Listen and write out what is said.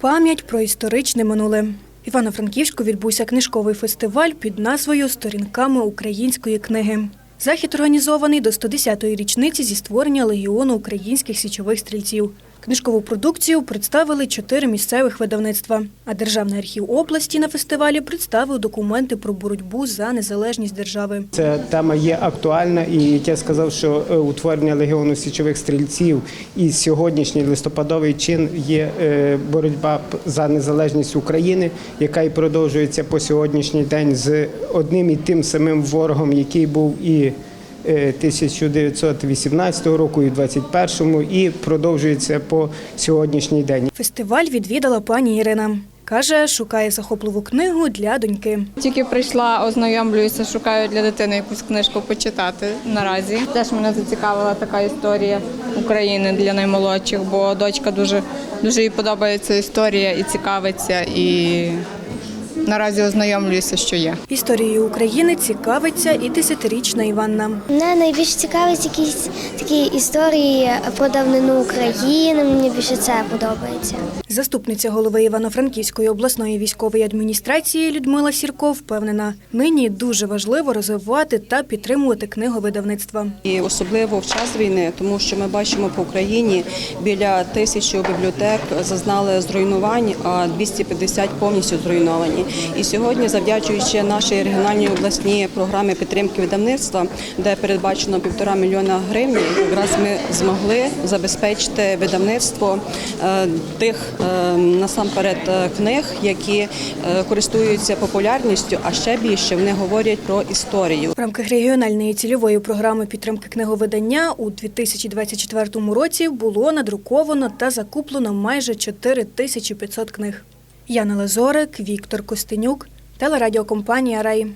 Пам'ять про історичне минуле. Івано-Франківську відбувся книжковий фестиваль під назвою Сторінками української книги. Захід організований до 110-ї річниці зі створення Легіону українських січових стрільців. Книжкову продукцію представили чотири місцевих видавництва. А Державний архів області на фестивалі представив документи про боротьбу за незалежність держави. Ця тема є актуальна, і я сказав, що е, утворення легіону січових стрільців і сьогоднішній листопадовий чин є е, боротьба за незалежність України, яка і продовжується по сьогоднішній день з одним і тим самим ворогом, який був і 1918 року, і 21-му, і продовжується по сьогоднішній день. Фестиваль відвідала пані Ірина. Каже, шукає захопливу книгу для доньки. Тільки прийшла, ознайомлююся, шукаю для дитини якусь книжку почитати наразі. Теж мене зацікавила така історія України для наймолодших, бо дочка дуже дуже їй подобається історія і цікавиться. І наразі ознайомлююся, що є. Історією України цікавиться і десятирічна Іванна. Мене найбільше цікавить якісь такі історії про давнину України. Мені більше це подобається. Заступниця голови Івано-Франківської обласної військової адміністрації Людмила Сірко впевнена, нині дуже важливо розвивати та підтримувати книговидавництва. І особливо в час війни, тому що ми бачимо по Україні біля тисячі бібліотек зазнали зруйнувань, а 250 повністю зруйновані. І сьогодні, завдячуючи нашій регіональній обласній програмі підтримки видавництва, де передбачено півтора мільйона гривень, якраз ми змогли забезпечити видавництво е, тих насамперед е, книг, які е, користуються популярністю, а ще більше вони говорять про історію. В рамках регіональної цільової програми підтримки книговидання у 2024 році було надруковано та закуплено майже 4500 книг. Яна Лазорик, Віктор Костенюк, телерадіокомпанія Рай.